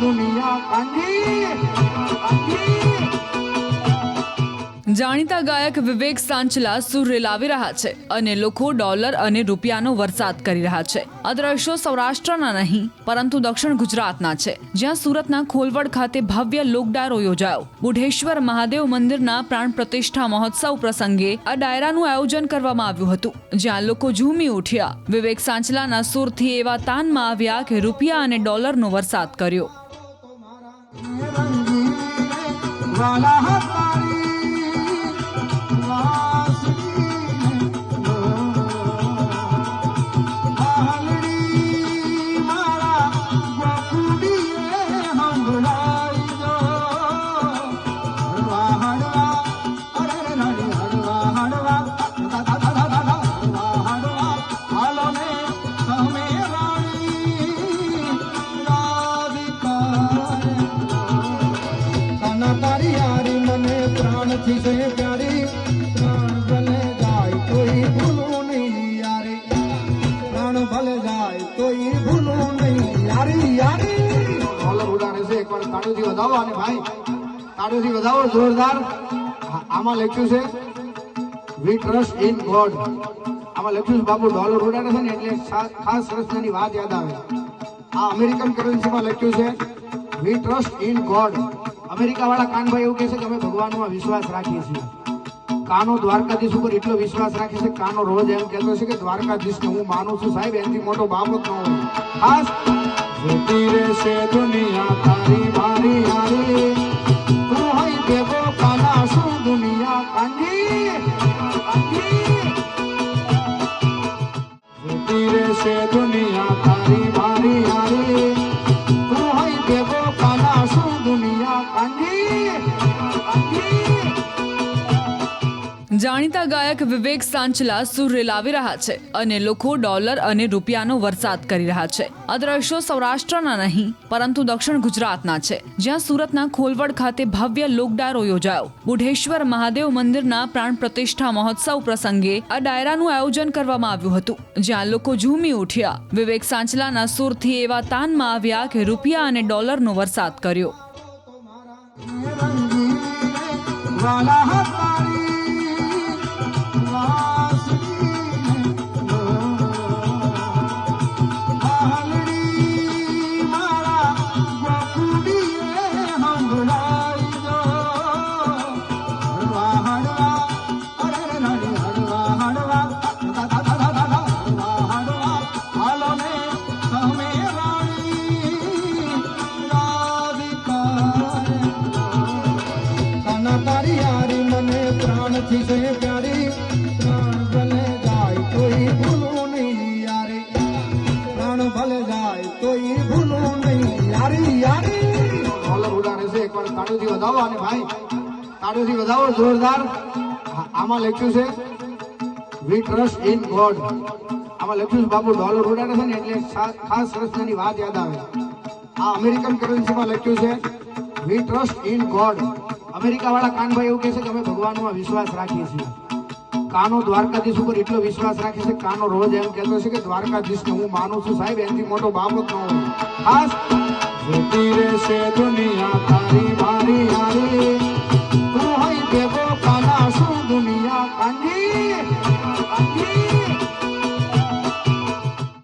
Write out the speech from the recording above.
દુનિયા કાંજી જાણીતા ગાયક વિવેક સાંચલા સુર રેલાવી રહ્યા છે અને લોકો ડોલર અને રૂપિયાનો વરસાદ કરી રહ્યા છે. આ દ્રશ્યો સૌરાષ્ટ્રના નહીં, પરંતુ દક્ષિણ ગુજરાતના છે. જ્યાં સુરતના ખોલવડ ખાતે ભવ્ય લોકડાયરો યોજાયો. બુઢેશ્વર મહાદેવ મંદિરના પ્રાણ પ્રતિષ્ઠા મહોત્સવ પ્રસંગે આ ડાયરાનું આયોજન કરવામાં આવ્યું હતું, જ્યાં લોકો ઝૂમી ઉઠ્યા. વિવેક સાંચલાના સુરથી એવા તાનમાં આવ્યા કે રૂપિયા અને ડોલરનો વરસાદ કર્યો. પ્રાણથી છે પ્યારી ભલે જાય તોય ભૂલું નહીં યારી. પ્રાણ ભલે જાય તોય ભૂલું નહીં યારી યારી. ડોલર ઉડાડે છે એકવાર તાળીઓથી વધાવો ભાઈ, તાળીઓથી વધાવો, જોરદાર. આમાં લખ્યું છે વી ટ્રસ્ટ ઇન ગોડ આમાં લખ્યું છે, બાપુ, ડોલર છે ને એટલે ખાસ સરસ વાત યાદ આવે. આ અમેરિકન કરન્સીમાં લખ્યું છે we trust in God America વાળા કાનભાઈ એવું કહે છે કે અમે ભગવાનમાં વિશ્વાસ રાખીએ છીએ. કાનો દ્વારકાધીશ ઉપર એટલો વિશ્વાસ રાખે છે કાનો રોજ એમ કહેતો છે કે દ્વારકાધીશને હું માનું છું. સાહેબ, એનાથી મોટો બાપ જ ન હોય. ખાસ જોતી રહેશે દુનિયા તારી મારી યારી. તું હોય ભેગો કાના શું દુનિયા કાંજી? કાંજી. જોતી રહેશે દુનિયા તારી જાણીતા ગાયક વિવેક સાંચલા સુર રેલાવી રહ્યા છે અને લોકો ડોલર અને રૂપિયાનો વરસાદ કરી રહ્યા છે. આ દ્રશ્યો સૌરાષ્ટ્રના નહીં, પરંતુ દક્ષિણ ગુજરાતના છે. જ્યાં સુરતના ખોલવડ ખાતે ભવ્ય લોકડાયરો યોજાયો. બુઢેશ્વર મહાદેવ મંદિરના પ્રાણ પ્રતિષ્ઠા મહોત્સવ પ્રસંગે આ ડાયરાનું આયોજન કરવામાં આવ્યું હતું. જ્યાં લોકો ઝૂમી ઉઠ્યા. વિવેક સાંચલાના સુરથી એવા તાનમાં આવ્યા કે રૂપિયા અને ડોલરનો વરસાદ કર્યો. সালাহাত પ્રાણથી છે પ્યારી પ્રાણ ભલે જાય તોય ભૂલું નહીં યારે. પ્રાણ ભલે જાય તોય ભૂલું નહીં યારી યારી. ડોલર ઉડાડે છે, એકવાર તાળીઓથી વધાવો અને ભાઈ, તાળીઓથી વધાવો, જોરદાર. આમાં લખ્યું છે વી ટ્રસ્ટ ઇન ગોડ આમાં લખ્યું છે, બાપુ ડોલર ઉડાડે છે ને એટલે ખાસ સરસ વાત યાદ આવે. આ અમેરિકન કરન્સીમાં લખ્યું છે we trust in God America વાળા કાનભાઈ એવું કહે છે કે અમે ભગવાનમાં વિશ્વાસ રાખીએ છીએ. કાનો દ્વારકાધીશ ઉપર એટલો વિશ્વાસ રાખે છે કાનો રોજ એમ કહેતો છે કે દ્વારકાધીશને હું માનું છું સાહેબ, એનાથી મોટો બાપ જ ન હોય. ખાસ રહેશે દુનિયા, તારી મારી યારી